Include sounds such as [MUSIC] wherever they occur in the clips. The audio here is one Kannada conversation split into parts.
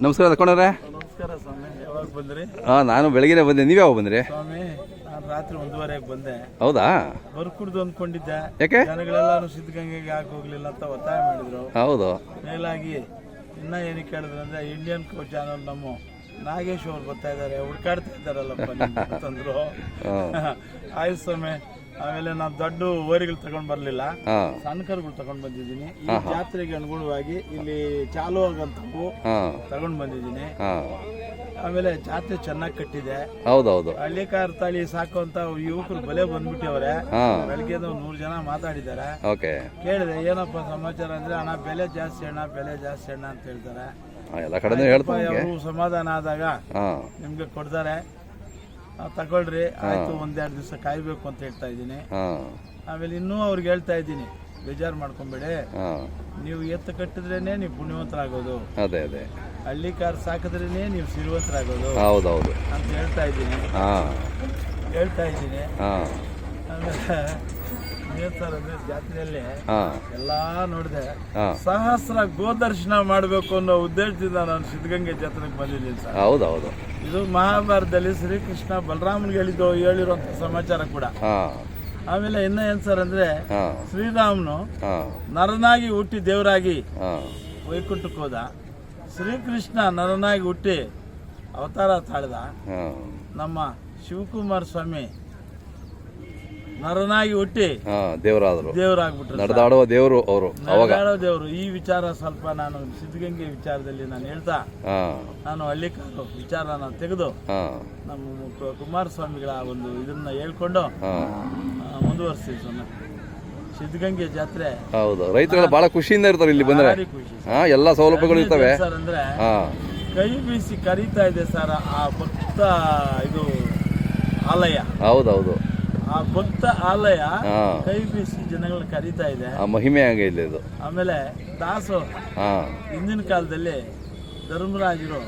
ನಮಸ್ಕಾರ ತಕೊಂಡ್ರೆ ನಮಸ್ಕಾರ ಸ್ವಾಮಿ ಯಾವಾಗ ಬಂದ್ರಿ? ಹಾಂ ನಾನು ಬೆಳಗ್ಗೆ ಬಂದೆ. ನೀವ್ ಯಾವಾಗ ಬಂದ್ರಿ? ಸ್ವಾಮಿ ನಾನು ರಾತ್ರಿ ಒಂದೂವರೆಗೆ ಬಂದೆ. ಹೌದಾ? ಬರ್ಕುಡ್ದು ಅನ್ಕೊಂಡಿದ್ದೆ ಯಾಕೆ? ಜನಗಳೆಲ್ಲಾನು ಸಿದ್ಧಗಂಗೆಗೆ ಯಾಕೆ ಹೋಗ್ಲಿಲ್ಲ ಅಂತ ಒತ್ತಾಯ ಮಾಡಿದ್ರು. ಹೌದು. ಮೇಲಾಗಿ ಇನ್ನ ಏನಕ್ಕೆ ಕೇಳಿದ್ರು ಅಂದ್ರೆ ಇಂಡಿಯನ್ ಕೋ ಚಾನಲ್ ನಮ್ಮ ನಾಗೇಶ್ ಅವ್ರು ಬರ್ತಾ ಇದಾರೆ ಹುಡ್ಕಾಡ್ತಾ ಇದ್ದಾರಲ್ಲಪ್ಪ ನಿಮ್ಗೆ ಅಂತಂದ್ರು [LAUGHS] ಆಯ್ತು ಸ್ವಾಮಿ. ಆಮೇಲೆ ನಾನು ದೊಡ್ಡ ಓರಿಗಳು ತಗೊಂಡ್ ಬರ್ಲಿಲ್ಲ. ಹಾಂ. ಸಣ್ಣ ಕರುಗಳು ತಗೊಂಡ್ ಬಂದಿದ್ದೀನಿ. ಈ ಜಾತ್ರೆಗೆ ಅನುಗುಣವಾಗಿ ಇಲ್ಲಿ ಚಾಲು ಆಗಂತವು ಹಾಂ. ತಗೊಂಡ್ ಬಂದಿದ್ದೀನಿ. ಆಮೇಲೆ ಜಾತ್ರೆ ಚೆನ್ನಾಗಿ ಕಟ್ಟಿದೆ. ಹೌದೌದು. ಹಳ್ಳಿಕಾರ್ ತಾಳಿ ಸಾಕುವಂತ ಯುವಕರು ಬಲೆ ಬಂದ್ಬಿಟ್ಟಿವ್ರೆ. ಅವರೇ ಬೆಳಗ್ಗೆ ನೂರ್ ಜನ ಮಾತಾಡಿದ್ದಾರೆ. ಓಕೆ. ಕೇಳಿದೆ ಏನಪ್ಪ ಸಮಾಚಾರ ಅಂದ್ರೆ ಅಣ್ಣ ಬೆಲೆ ಜಾಸ್ತಿ ಅಣ್ಣ ಬೆಲೆ ಜಾಸ್ತಿ ಅಣ್ಣ ಅಂತ ಹೇಳ್ತಾರೆ. ಸಮಾಧಾನ ಆದಾಗ ನಿಮ್ಗೆ ಕೊಡ್ತಾರೆ. ತಗೊಳ್ರಿ ಆಯ್ತು ಒಂದೆರಡು ದಿವಸ ಕಾಯ್ಬೇಕು ಅಂತ ಹೇಳ್ತಾ ಇದ್ದೀನಿ. ಆಮೇಲೆ ಇನ್ನೂ ಅವ್ರಿಗೆ ಹೇಳ್ತಾ ಇದ್ದೀನಿ ಬೇಜಾರು ಮಾಡ್ಕೊಂಬೇಡಿ. ನೀವು ಎತ್ತು ಕಟ್ಟಿದ್ರೇನೆ ನೀವು ಪುಣ್ಯವಂತರಾಗೋದು. ಅದೇ ಅದೇ. ಹಳ್ಳಿ ಕಾರ್ ಸಾಕಿದ್ರೇನೆ ನೀವು ಸಿರಿವಂತರಾಗೋದು. ಹೌದೌದು. ಅಂತ ಹೇಳ್ತಾ ಇದ್ದೀನಿ. ಹೇಳ್ತಾ ಇದ್ದೀನಿ. ಆಮೇಲೆ ಜಾತ್ರೆಯಲ್ಲಿ ಎಲ್ಲಾ ನೋಡಿದೆ. ಸಹಸ್ರ ಗೋದರ್ಶನ ಮಾಡಬೇಕು ಅನ್ನೋ ಉದ್ದೇಶದಿಂದ ನಾನು ಸಿದ್ಧಗಂಗೆ ಜಾತ್ರೆಗೆ ಬಂದಿದ್ದೀನಿ ಸರ್. ಹೌದೌದು. ಇದು ಮಹಾಭಾರತದಲ್ಲಿ ಶ್ರೀಕೃಷ್ಣ ಬಲರಾಮನ್ಗೆ ಹೇಳಿದ್ದು ಹೇಳಿರುವಂತ ಸಮಾಚಾರ ಕೂಡ. ಆಮೇಲೆ ಇನ್ನ ಏನ್ ಸರ್ ಅಂದ್ರೆ ಶ್ರೀರಾಮನು ನರನಾಗಿ ಹುಟ್ಟಿ ದೇವರಾಗಿ ವೈಕುಂಠಕ್ಕೆ ಹೋದ. ಶ್ರೀಕೃಷ್ಣ ನರನಾಗಿ ಹುಟ್ಟಿ ಅವತಾರ ತಾಳ್ದ. ನಮ್ಮ ಶಿವಕುಮಾರ ಸ್ವಾಮಿ ನರನಾಗಿ ಹುಟ್ಟಿ ದೇವರಾದ್ರು ದೇವರಾದರು. ದೇವರಾಗ್ಬಿಟ್ರು ನಡೆದಾಡುವ ದೇವರು ಅವರು ಅವಾಗ. ದೇವರು. ಈ ವಿಚಾರ ಸ್ವಲ್ಪ ನಾನು ಸಿದ್ಧಗಂಗೆ ವಿಚಾರದಲ್ಲಿ ನಾನು ಹೇಳ್ತಾ ಹಾಂ. ನಾನು ವಿಚಾರ ನಾನು ತೆಗೆದು ಹಾಂ. ನಮ್ಮ ಕುಮಾರಸ್ವಾಮಿಗಳ ಒಂದು ಇದನ್ನ ಹೇಳ್ಕೊಂಡು ಹಾಂ. ಮುಂದುವರಿಸ್ತೀವಿ ಸ್ವಾಮಿ. ಸಿದ್ಧಗಂಗೆ ಜಾತ್ರೆ. ಹೌದು. ರೈತರು ಬಹಳ ಖುಷಿಯಿಂದ ಇರ್ತಾರೆ ಇಲ್ಲಿ ಬಂದ್ರೆ. ಎಲ್ಲ ಸೌಲಭ್ಯಗಳು ಇರ್ತವೆ. ಸರ್ ಅಂದ್ರೆ ಹಾಂ. ಕೈ ಬೀಸಿ ಕರೀತಾ ಇದೆ ಸರ್ ಆ ಭಕ್ತ ಇದು ಆಲಯ. ಹೌದೌದು. ಆ ಭಕ್ತ ಆಲಯ ಕೈ ಬೀಸಿ ಜನಗಳನ್ನ ಕರೀತಾ ಇದೆ. ಆ ಮಹಿಮೆ ಹಂಗೆ ಇಲ್ಲಿ ಇದು. ಆಮೇಲೆ ದಾಸು ಹಾಂ. ಹಿಂದಿನ ಕಾಲದಲ್ಲಿ ಧರ್ಮರಾಜರು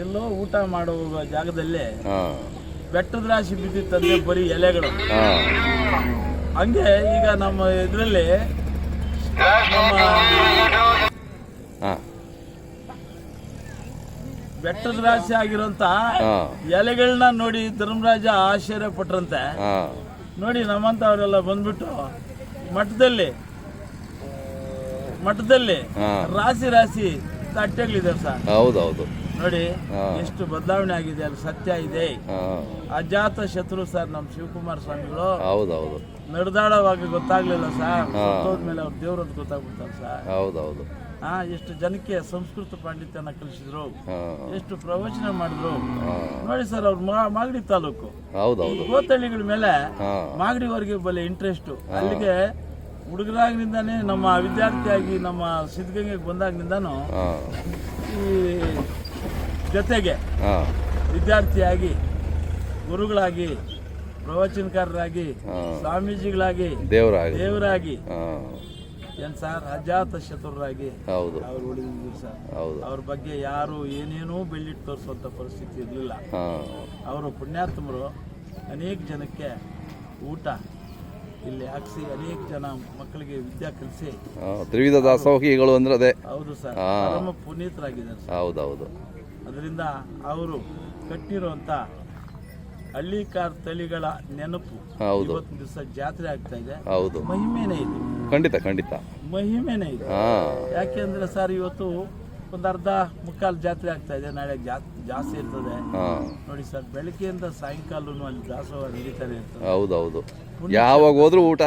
ಎಲ್ಲೋ ಊಟ ಮಾಡುವ ಜಾಗದಲ್ಲಿ ಹಾಂ. ಬೆಟ್ಟದ ರಾಶಿ ಬಿದ್ದಿತ್ತಂದ್ರೆ ಬರೀ ಎಲೆಗಳು. ಹಾಂ. ಹಂಗೆ ಈಗ ನಮ್ಮ ಇದರಲ್ಲಿ ನಮ್ಮ ಹಾಂ. ಬೆಟ್ಟದ ರಾಶಿ ಆಗಿರೋಂತ ಎಲೆಗಳನ್ನ ನೋಡಿ ಧರ್ಮರಾಜ ಆಶ್ಚರ್ಯ ಪಟ್ರಂತೆ. ಹಾಂ. ನೋಡಿ ನಮ್ಮಂತವರೆಲ್ಲ ಬಂದ್ಬಿಟ್ಟು ಮಠದಲ್ಲಿ ಮಠದಲ್ಲಿ ರಾಶಿ ರಾಶಿ ತಟ್ಟೆಗಳಿದೆ ಸರ್. ಹೌದೌದು. ನೋಡಿ ಎಷ್ಟು ಬದಲಾವಣೆ ಆಗಿದೆ ಅಲ್ಲಿ ಸತ್ಯ ಇದೆ. ಅಜಾತ ಶತ್ರು ಸರ್ ನಮ್ಮ ಶಿವಕುಮಾರ್ ಸ್ವಾಮಿಗಳು. ಹೌದೌದು. ನಡೆದಾಡೋವಾಗ ಗೊತ್ತಾಗ್ಲಿಲ್ಲ ಸರ್. ಮೇಲೆ ಅವ್ರ ದೇವ್ರದ್ದು ಅಂತ ಗೊತ್ತಾಗ್ಬಿಡ್ತಾರೆ ಸರ್. ಹೌದೌದು. ಹಾ ಎಷ್ಟು ಜನಕ್ಕೆ ಸಂಸ್ಕೃತ ಪಾಂಡಿತ್ಯನ ಕಲಿಸಿದ್ರು ಎಷ್ಟು ಪ್ರವಚನ ಮಾಡಿದ್ರು. ನೋಡಿ ಸರ್ ಅವ್ರ ಮಾಗಡಿ ತಾಲೂಕು. ಗೋತಳ್ಳಿಗಳ ಮೇಲೆ ಮಾಗಡಿವರೆಗೆ ಬಲೆ ಇಂಟ್ರೆಸ್ಟ್ ಅಲ್ಲಿಗೆ ಹುಡುಗರಾಗಿನಿಂದಾನೇ ನಮ್ಮ ವಿದ್ಯಾರ್ಥಿಯಾಗಿ ನಮ್ಮ ಸಿದ್ಧಗಂಗೆಗೆ ಬಂದಾಗಿನಿಂದಾನು ಈ ಜೊತೆಗೆ ವಿದ್ಯಾರ್ಥಿಯಾಗಿ ಗುರುಗಳಾಗಿ ಪ್ರವಚನಕಾರರಾಗಿ ಸ್ವಾಮೀಜಿಗಳಾಗಿ ದೇವರಾಗಿ. ದೇವರಾಗಿ. ಏನ್ ಸರ್? ಅಜಾತ ಶತ್ರುರಾಗಿ ಹೌದು. ಅವ್ರು ಉಳಿದಿದ್ರು ಸರ್. ಹೌದು. ಅವ್ರ ಬಗ್ಗೆ ಯಾರು ಏನೇನೂ ಬೆಳ್ಳಿಟ್ಟು ತೋರಿಸುವಂತ ಪರಿಸ್ಥಿತಿ ಇರಲಿಲ್ಲ. ಅವರು ಪುಣ್ಯಾತ್ಮರು. ಅನೇಕ ಜನಕ್ಕೆ ಊಟ ಇಲ್ಲಿ ಹಾಕ್ಸಿ ಅನೇಕ ಜನ ಮಕ್ಕಳಿಗೆ ವಿದ್ಯಾ ಕಲಿಸಿ. ತ್ರಿವಿಧ ದಾಸೋಹಿಗಳು ಅಂದ್ರೆ ಅದೇ. ಹೌದು ಸರ್. ಪುನೀತರಾಗಿದ್ದಾರೆ ಹೌದೌದು. ಅದರಿಂದ ಅವರು ಕಟ್ಟಿರುವಂತ ಹಳ್ಳಿಕಾರ್ ತಳಿಗಳ ನೆನಪು ಹೌದು. ಇವತ್ತು ದಿವಸ ಜಾತ್ರೆ ಆಗ್ತಾ ಇದೆ. ಹೌದು. ಮಹಿಮೆನೇ ಇದೆ. ಖಂಡಿತ ಖಂಡಿತ. ಮಹಿಮೆನೇ ಇದೆ. ಯಾಕೆಂದ್ರೆ ಸರ್ ಇವತ್ತು ಒಂದು ಅರ್ಧ ಮುಕ್ಕಾಲು ಜಾತ್ರೆ ಆಗ್ತಾ ಇದೆ. ನಾಳೆ ಜಾಸ್ತಿ ಇರ್ತದೆ. ನೋಡಿ ಸರ್ ಬೆಳಗ್ಗೆಯಿಂದ ಸಾಯಂಕಾಲನು ಅಲ್ಲಿ ದಾಸೋಹ ನಡೀತಾನೆ ಇರ್ತದೆ ಹೌದೌದು. ಯಾವಾಗ ಹೋದ್ರೂ ಊಟ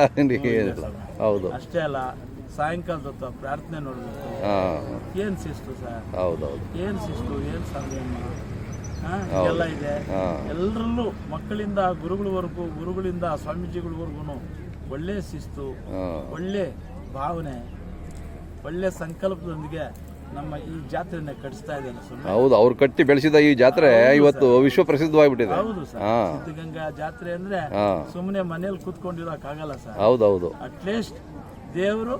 ಹೌದು. ಅಷ್ಟೇ ಅಲ್ಲ ಸಾಯಂಕಾಲದ ಹೊತ್ತು ಪ್ರಾರ್ಥನೆ ನೋಡಬೇಕು. ಏನು ಶಿಸ್ತು ಸರ್? ಹೌದೌದು. ಏನ್ ಶಿಸ್ತು ಏನ್ ಸಂಯಮ. ಎಲ್ಲ ಇದೆ. ಎಲ್ಲರಲ್ಲೂ ಮಕ್ಕಳಿಂದ ಗುರುಗಳವರೆಗೂ ಗುರುಗಳಿಂದ ಸ್ವಾಮೀಜಿಗಳವರೆಗೂ ಒಳ್ಳೆ ಶಿಸ್ತು ಒಳ್ಳೆ ಭಾವನೆ ಒಳ್ಳೆ ಸಂಕಲ್ಪದೊಂದಿಗೆ ನಮ್ಮ ಈ ಜಾತ್ರೆನ ಕಟ್ಟಿಸ್ತಾ ಇದ್ದಾರೆ ಸುಮ್ಮನೆ ಹೌದು ಅವ್ರು ಕಟ್ಟಿ ಬೆಳೆಸಿದ ಈ ಜಾತ್ರೆ ಇವತ್ತು ವಿಶ್ವ ಪ್ರಸಿದ್ಧವಾಗಿಬಿಟ್ಟಿದೆ. ಹೌದು ಸರ್. ಸಿದ್ಧಗಂಗಾ ಜಾತ್ರೆ ಅಂದ್ರೆ ಸುಮ್ಮನೆ ಮನೇಲಿ ಕೂತ್ಕೊಂಡಿರೋಕ್ಕಾಗಲ್ಲ ಸರ್. ಹೌದೌದು. ಅಟ್ಲೀಸ್ಟ್ ದೇವರು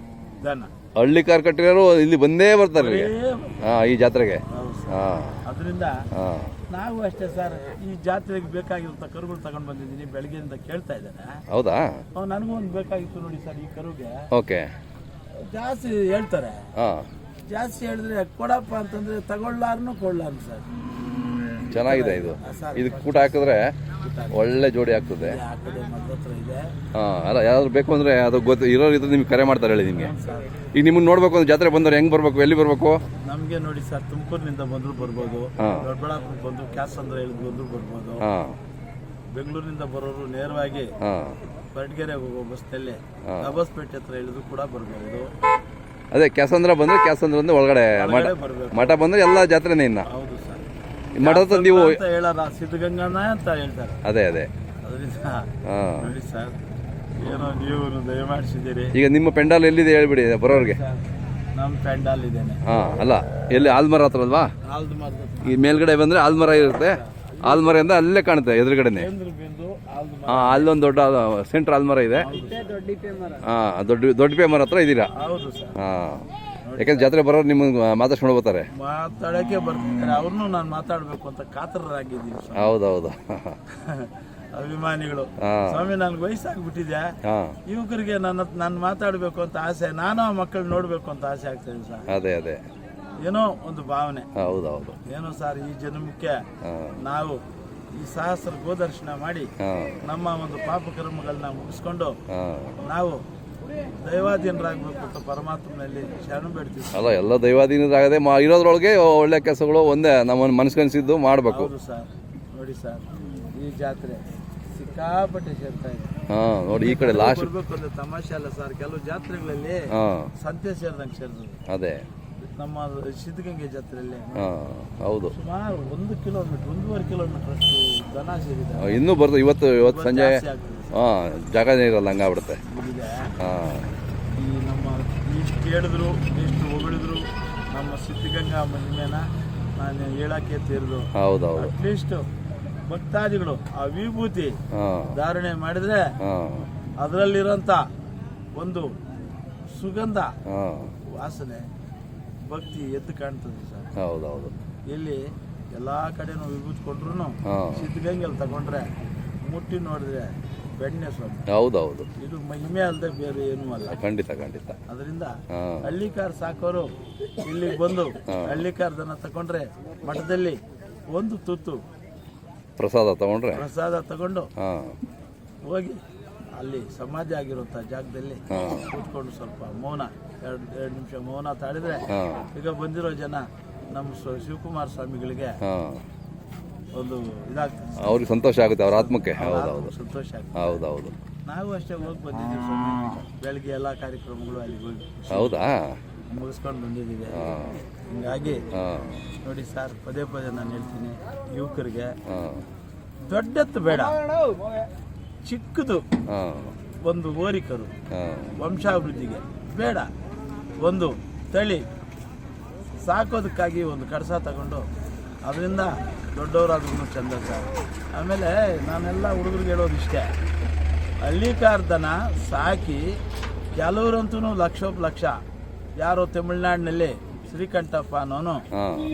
ದನ ಹಳ್ಳಿ ಕಾರ್ ಕಟ್ಟಿರೋ ಇಲ್ಲಿ ಬಂದೇ ಬರ್ತಾರೆ ಇಲ್ಲಿಗೆ. ಹಾ ಈ ಜಾತ್ರೆಗೆ. ಅದರಿಂದ ಹಾ. ನಾವು ಅಷ್ಟೇ ಸರ್ ಈ ಜಾತ್ರೆಗೆ ಬೇಕಾಗಿರುವಂಥ ಕರುಗಳು ತಗೊಂಡು ಬಂದಿದ್ದೀನಿ ಬೆಳಗ್ಗೆಯಿಂದ ಕೇಳ್ತಾ ಇದ್ದಾರೆ ಹೌದಾ? ನನಗೂ ಒಂದು ಬೇಕಾಗಿತ್ತು ನೋಡಿ ಸರ್ ಈ ಕರುಗೆ. ಓಕೆ. ಜಾಸ್ತಿ ಹೇಳ್ತಾರೆ. ಹಾ. ಜಾಸ್ತಿ ಹೇಳಿದ್ರೆ ಕೊಡಪ್ಪ ಅಂತಂದ್ರೆ ತಗೊಳ್ಳಾರನು ಕೊಡ್ಲಾರ ಸರ್. ಚೆನ್ನಾಗಿದೆ ಇದು. ಇದಕ್ಕೆ ಇದು ಕೂಟ ಹಾಕಿದ್ರೆ ಒಳ್ಳೆ ಜೋಡಿ ಆಗ್ತದೆ. ಹಾ ಅಲ್ಲ ಯಾರು ಬೇಕು ಅಂದರೆ ಅದು ಗೊತ್ತು ಇರೋರು ಇದ್ರೆ ನಿಮ್ಗೆ ಕರೆ ಮಾಡ್ತಾರೆ ಹೇಳಿ ನಿಮಗೆ. ಈಗ ನಿಮ್ಗೆ ನೋಡ್ಬೇಕು ಅಂದ್ರೆ ಜಾತ್ರೆ ಬಂದವ್ರು ಹೆಂಗೆ ಬರ್ಬೇಕು ಎಲ್ಲಿ ಬರ್ಬೇಕು? ನಮಗೆ ನೋಡಿ ಸರ್ ತುಮಕೂರಿನಿಂದ ಬಂದ್ರು ಬರ್ಬೋದು. ದೊಡ್ಡಬಳ್ಳಾಪುರ ಬಂದು ಕ್ಯಾಸ್ ಅಂದ್ರೆ ಹೇಳಿ ಬಂದ್ರು ಬರ್ಬೋದು. ಬೆಂಗಳೂರಿನಿಂದ ಬರೋರು ನೇರವಾಗಿ ಹಾ. ಕೊರಟಗೆರೆ ಹೋಗೋ ಬಸ್ನಲ್ಲಿ ಅಬಸ್ಪೇಟೆ ಹತ್ರ ಇಳಿದು ಕೂಡ ಬರ್ಬೋದು. ಅದೇ ಕ್ಯಾಸಂದ್ರ ಬಂದ್ರೆ ಕ್ಯಾಸಂದ್ರ ಅಂದ್ರೆ ಒಳಗಡೆ ಮಠ ಒಳಗಡೆ ಮಠ ಬಂದ್ರೆ ಎಲ್ಲ ಜಾತ್ರೆನೇ ಇನ್ನ. ಹೌದು ಸರ್. ಮಠ ನೀವು ಅಂತ ಹೇಳಾರ ಸಿದ್ಧಗಂಗಾನ ಅಂತ ಹೇಳ್ತಾರೆ. ಅದೇ ಅದೇ. ಅದರಿಂದ ಹಾ. ನೋಡಿ ಸರ್ ಏನೋ ನೀವು ದಯಮಾಡಿಸಿದ್ದೀರಿ. ಈಗ ನಿಮ್ಮ ಪೆಂಡಾಲ್ ಎಲ್ಲಿದೆ ಹೇಳ್ಬಿಡಿ ಬರೋರಿಗೆ. ನಮ್ಮ ಪೆಂಡಾಲ್ ಇದ್ದೇನೆ ಹಾ ಅಲ್ಲ ಎಲ್ಲಿ ಆಲ್ಮರ ಹತ್ರ ಅಲ್ವಾ? ಆಲ್ದು ಮರದ ಈ ಮೇಲ್ಗಡೆ ಬಂದ್ರೆ ಆಲ್ಮರ ಇರುತ್ತೆ. ಆಲ್ಮರೆಯಿಂದ ಅಲ್ಲೇ ಕಾಣುತ್ತೆ ಎದುರುಗಡೆನೆ. ಕೇಂದ್ರ ಬಿಂದು ಹಾ ಅಲ್ಲೊಂದು ದೊಡ್ಡ ಸೆಂಟ್ರ್ ಆಲ್ಮರ ಇದೆ. ಹಾ ದೊಡ್ಡ ದೊಡ್ಡ ಪೇಮರ್ ಮರ ಹತ್ರ ಇದ್ದೀರಾ ಹೌದು ಸರ್. ಹಾ. ಯಾಕಂದ್ರೆ ಜಾತ್ರೆ ಬರೋರು ನಿಮ್ಮನ್ನು ಮಾತಾಡ್ಸ್ಕೊಂಡು ಹೋಗ್ತಾರೆ. ಮಾತಾಡಕ್ಕೆ ಬರ್ತಾರೆ ಅವ್ರನ್ನೂ ನಾನು ಮಾತಾಡ್ಬೇಕು ಅಂತ ಕಾತರರಾಗಿದ್ದೀನಿ ಹೌದೌದು. [LAUGHS] ಅಭಿಮಾನಿಗಳು. ಸ್ವಾಮಿ ನನ್ಗೆ ವಯಸ್ಸಾಗ್ಬಿಟ್ಟಿದೆ ಯುವಕರಿಗೆ ನನ್ನ ನಾನು ಮಾತಾಡಬೇಕು ಅಂತ ಆಸೆ ನಾನು ಆ ಮಕ್ಕಳು ನೋಡಬೇಕು ಅಂತ ಆಸೆ ಆಗ್ತದೆ ಸರ್ ಅದೇ ಅದೇ. ಏನೋ ಒಂದು ಭಾವನೆ. ಹೌದೌದು. ಏನೋ ಸರ್ ಈ ಜನ್ಮಕ್ಕೆ ನಾವು ಈ ಸಹಸ್ರ ಗೋದರ್ಶನ ಮಾಡಿ ನಮ್ಮ ಒಂದು ಪಾಪ ಕರ್ಮಗಳನ್ನ ಮುಗಿಸ್ಕೊಂಡು ನಾವು ದೈವಾಧೀನರಾಗಬೇಕು ಪರಮಾತ್ಮನಲ್ಲಿ ಶರಣ ಬೇಡ್ತೀವಿ. ಅಲ್ಲ ಎಲ್ಲ ದೈವಾಧೀನರಾಗದೆ ಮಾ ಇರೋದ್ರೊಳಗೆ ಒಳ್ಳೆ ಕೆಲಸಗಳು ಒಂದೇ ನಮ್ಮ ಮನಸ್ಕನ್ಸಿದ್ದು ಮಾಡಬೇಕು. ಹೌದು ಸರ್ ನೋಡಿ ಸರ್ ಈ ಜಾತ್ರೆ ಸಿಕ್ಕಾಪಟ್ಟೆ ಸೇರ್ತಾ ಇದೆ. ಹಾ ನೋಡಿ ಈ ಕಡೆ ಲಾಸ್ಟ್ ಅಂದ್ರೆ ತಮಾಷೆ ಅಲ್ಲ ಸರ್ ಕೆಲವು ಜಾತ್ರೆಗಳಲ್ಲಿ ಹಾ. ಸಂತೆ ಸೇರಿದಂಗೆ ಸೇರ್ತದೆ ಅದೇ. ನಮ್ಮ ಸಿದ್ಧಗಂಗೆ ಜಾತ್ರೆಯಲ್ಲಿ ಹಾ ಹೌದು. ಸುಮಾರು ಒಂದು ಕಿಲೋಮೀಟರ್ ಒಂದೂವರೆ ಕಿಲೋಮೀಟರ್ ಅಷ್ಟು ದನ ಸೇರಿದೆ. ಇನ್ನೂ ಬರ್ತದೆ. ಇವತ್ತು ಇವತ್ತು ಸಂಜೆ ಜಾಸ್ತಿ ಆಗ್ತದೆ. ಹಾ ಜಾಗನೇ ಇರಲ್ಲ ಹಂಗಾಗ್ಬಿಡುತ್ತೆ. ಹಾ. ಈ ನಮ್ಮ ಇಷ್ಟು ಕೇಳಿದ್ರು ಇಷ್ಟು ಹೊಗಳಿದ್ರು ನಮ್ಮ ಸಿದ್ಧಗಂಗಾ ಮಹಿಮೆನ ನಾನು ಹೇಳಕ್ಕೆ ತೀರ್ದು. ಹೌದು ಅಟ್ಲೀಸ್ಟ್ ಭಕ್ತಾದಿಗಳು ಆ ವಿಭೂತಿ ಹಾ. ಧಾರಣೆ ಮಾಡಿದ್ರೆ ಹಾ. ಅದರಲ್ಲಿರೋಂಥ ಒಂದು ಸುಗಂಧ ಹಾ. ವಾಸನೆ ಭಕ್ತಿ ಎದ್ದು ಕಾಣ್ತದೆ ಸರ್. ಹೌದೌದು. ಇಲ್ಲಿ ಎಲ್ಲ ಕಡೆನೂ ವಿಭೂತಿ ಕೊಟ್ರು ಸಿದ್ಧಗಂಗೆಲ್ಲಿ ತಗೊಂಡ್ರೆ ಮುಟ್ಟಿ ನೋಡಿದ್ರೆ ಬೆಣ್ಣೆ ಸ್ವಾಮಿ ಹೌದೌದು. ಇದು ಮಹಿಮೆ ಅಲ್ಲದೆ ಬೇರೆ ಏನು ಅಲ್ಲ. ಖಂಡಿತ ಖಂಡಿತ. ಅದರಿಂದ ಹಳ್ಳಿ ಕಾರ್ ಸಾಕೋರು ಇಲ್ಲಿಗೆ ಬಂದು ಹಳ್ಳಿಕಾರ್ ದನ ತಗೊಂಡ್ರೆ ಮಠದಲ್ಲಿ ಒಂದು ತುತ್ತು ಪ್ರಸಾದ ತಗೊಂಡ್ರೆ? ಪ್ರಸಾದ ತಗೊಂಡು ಹೋಗಿ ಅಲ್ಲಿ ಸಮಾಧಿ ಆಗಿರುವಂಥ ಜಾಗದಲ್ಲಿ ಕೂತ್ಕೊಂಡು ಸ್ವಲ್ಪ ಮೌನ ಎರಡು ಎರಡು ನಿಮಿಷ ಮೌನ ತಾಳಿದ್ರೆ ಈಗ ಬಂದಿರೋ ಜನ ನಮ್ಮ ಶಿವಕುಮಾರ ಸ್ವಾಮಿಗಳಿಗೆ ಒಂದು ಇದಾಗ್ತದೆ. ಅವ್ರಿಗೆ ಸಂತೋಷ ಆಗುತ್ತೆ ಅವ್ರ ಆತ್ಮಕ್ಕೆ. ಹೌದೌದು. ಸಂತೋಷ ಆಗ್ತದೆ ಹೌದು ನಾವು ಅಷ್ಟೇ ಹೋಗಿ ಬಂದಿದ್ದೀವಿ ಸ್ವಾಮಿ. ಬೆಳಗ್ಗೆ ಎಲ್ಲ ಕಾರ್ಯಕ್ರಮಗಳು ಅಲ್ಲಿ ಹೋಗಿ ಹೌದಾ? ಮುಗಿಸ್ಕೊಂಡು ಬಂದಿದ್ದೀವಿ. ಹಿಂಗಾಗಿ ನೋಡಿ ಸರ್ ಪದೇ ಪದೇ ನಾನು ಹೇಳ್ತೀನಿ ಯುವಕರಿಗೆ ದೊಡ್ಡತ್ತು ಬೇಡ. ಚಿಕ್ಕದು ಒಂದು ಓರಿಕರು ವಂಶಾಭಿವೃದ್ಧಿಗೆ ಬೇಡ. ಒಂದು ತಳಿ ಸಾಕೋದಕ್ಕಾಗಿ ಒಂದು ಕಡಸ ತಗೊಂಡು ಅದರಿಂದ ದೊಡ್ಡವರಾದ್ರೂ ಚಂದ ಸರ್. ಆಮೇಲೆ ನಾನೆಲ್ಲ ಹುಡುಗರಿಗೆ ಹೇಳೋದು ಇಷ್ಟೇ. ಹಳ್ಳಿ ಕಾರ್ದನ ಸಾಕಿ ಕೆಲವರಂತೂ ಲಕ್ಷೋಪ ಲಕ್ಷ. ಯಾರೋ ತಮಿಳ್ನಾಡಿನಲ್ಲಿ ಶ್ರೀಕಂಠಪ್ಪ ಅನ್ನೋನು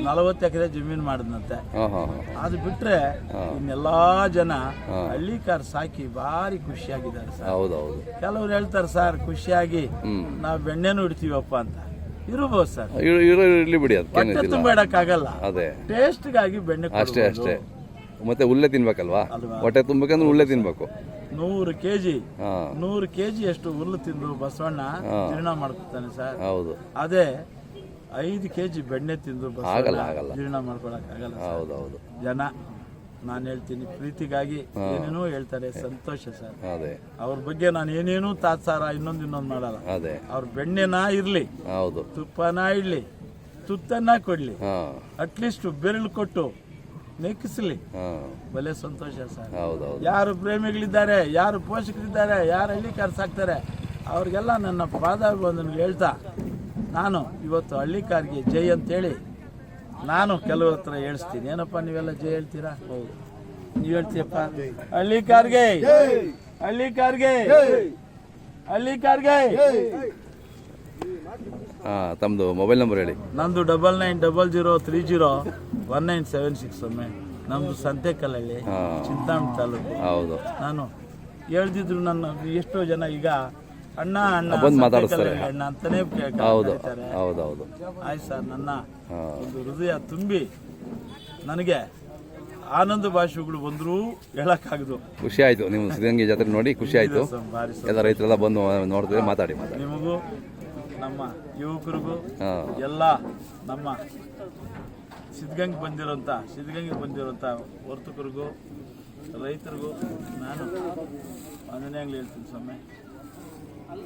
ನಲವತ್ತು ಎಕರೆ ಜಮೀನು ಮಾಡಿದ್ನಂತೆ. ಅದು ಬಿಟ್ರೆ ಇನ್ನೆಲ್ಲಾ ಜನ ಹಳ್ಳಿ ಕಾರ್ ಸಾಕಿ ಭಾರಿ ಖುಷಿಯಾಗಿದ್ದಾರೆ ಸರ್. ಕೆಲವ್ರು ಹೇಳ್ತಾರೆ ಸರ್ ಖುಷಿಯಾಗಿ ನಾವು ಬೆಣ್ಣೆನೂ ಇಡ್ತೀವಪ್ಪ ಅಂತ. ಇರ್ಬೋದು ಸರ್. ಇರು- ಇರು ಇರ್ಲಿ ಬಿಡಿ ಹೊಟ್ಟೆ ತುಂಬಾಡಕ್ಕಾಗಲ್ಲ ಅದೇ. ಟೇಸ್ಟ್ಗಾಗಿ ಬೆಣ್ಣೆ ಅಷ್ಟೇ ಅಷ್ಟೇ. ಮತ್ತೆ ಉಲ್ಲೆ ತಿನ್ಬೇಕಲ್ವಾ? ಹೊಟ್ಟೆ ತುಂಬಬೇಕಂದ್ರೆ ಉಲ್ಲೆ ತಿನ್ಬೇಕು. ನೂರು ಕೆಜಿ ನೂರು ಕೆಜಿ ಅಷ್ಟು ಹುಲ್ಲು ತಿಂದು ಬಸವಣ್ಣ. ಜೀರ್ಣ ಮಾಡ್ಕೊತಾನೆ ಸರ್. ಹೌದು. ಅದೇ ಐದು ಕೆ ಜಿ ಬೆಣ್ಣೆ ತಿಂದು ಆಗಲ್ಲ, ಆಗಲ್ಲ. ಜೀರ್ಣ ಮಾಡ್ಕೊಳಕ್ ಆಗಲ್ಲ ಹೌದೌದು. ಜನ ನಾನು ಹೇಳ್ತೀನಿ ಪ್ರೀತಿಗಾಗಿ ಏನೇನೋ ಹೇಳ್ತಾರೆ ಸಂತೋಷ ಸರ್. ಅದೇ. ಅವ್ರ ಬಗ್ಗೆ ನಾನು ಏನೇನೂ ತಾತ್ಸಾರ ಇನ್ನೊಂದು ಇನ್ನೊಂದು ಮಾಡಲ್ಲ. ಅದೇ. ಅವ್ರ ಬೆಣ್ಣೆನ ಇರ್ಲಿ ಹೌದು. ತುಪ್ಪನ ಇಡ್ಲಿ ತುತ್ತನ್ನ ಕೊಡ್ಲಿ ಹಾ. ಅಟ್ಲೀಸ್ಟ್ ಬೆರಳು ಕೊಟ್ಟು ನೆಕ್ಕಿಸ್ಲಿ ಹಾ. ಬಲೆ ಸಂತೋಷ ಸರ್. ಹೌದೌದು. ಯಾರು ಪ್ರೇಮಿಗಳಿದ್ದಾರೆ ಯಾರು ಪೋಷಕರಿದ್ದಾರೆ ಯಾರು ಹಳ್ಳಿ ಸಾಕ್ತಾರೆ ಅವ್ರಿಗೆಲ್ಲ ನನ್ನ ಪಾದಾಭಿವಂದನೆಗಳು ಹೇಳ್ತಾ ನಾನು ಇವತ್ತು ಹಳ್ಳಿಕಾರ್ಗೆ ಜೈ ಅಂತೇಳಿ ನಾನು ಕೆಲವ್ರ ಹತ್ರ ಹೇಳಿಸ್ತೀನಿ. ಏನಪ್ಪ ನೀವೆಲ್ಲ ಜೈ ಹೇಳ್ತೀರಾ? ಹೌದು. ನೀವು ಹೇಳ್ತೀಯಪ್ಪ? ಹಳ್ಳಿಕಾರ್ಗೆ! ಹಳ್ಳಿಕಾರ್ಗೆ! ಹಳ್ಳಿಕಾರ್ಗೆ! ಹಾಂ ತಮ್ಮದು ಮೊಬೈಲ್ ನಂಬರ್ ಹೇಳಿ. ನಂದು double nine double zero three zero one nine seven six ಒಮ್ಮೆ. ನಮ್ಮದು ಸಂತೆಕಲ್ಲಲ್ಲಿ ಚಿಂತಾಮ ಚಿಂತಾಮಣಿ ತಾಲೂಕು. ಹೌದು. ನಾನು ಹೇಳ್ದಿದ್ರು ನನ್ನ ಎಷ್ಟೋ ಜನ ಈಗ ಅಣ್ಣ ಅಣ್ಣ ಬಂದು ಮಾತಾಡಿಸ್ತಾರೆ. ಅಣ್ಣ ಅಂತಾನೆ ಹೌದು. ಹೌದು ಹೌದು. ಆಯ್ತು ಸರ್ ನನ್ನ ಒಂದು ಹೃದಯ ತುಂಬಿ ನನಗೆ ಆನಂದ ಭಾಷೆಗಳು ಬಂದರೂ ಹೇಳಕ್ಕಾಗದು. ಖುಷಿ ಆಯಿತು. ನೀವು ಸಿದ್ಧಗಂಗೆ ಜಾತ್ರೆ ನೋಡಿ ಖುಷಿ ಆಯಿತು. ಎಲ್ಲ ರೈತರೆಲ್ಲ ಬಂದು ನೋಡಿದ್ರೆ ಮಾತಾಡಿ ಮಾತಾಡಿ. ನಿಮಗೂ ನಮ್ಮ ಯುವಕರಿಗೂ ಎಲ್ಲ ನಮ್ಮ ಸಿದ್ಧಗಂಗೆ ಬಂದಿರೋಂಥ ಸಿದ್ಧಗಂಗೆ ಬಂದಿರೋಂಥ ವರ್ತಕರಿಗೂ ರೈತರಿಗೂ ನಾನು ವಂದನೆಗಳು ಹೇಳ್ತೀನಿ ಸ್ವಾಮಿ.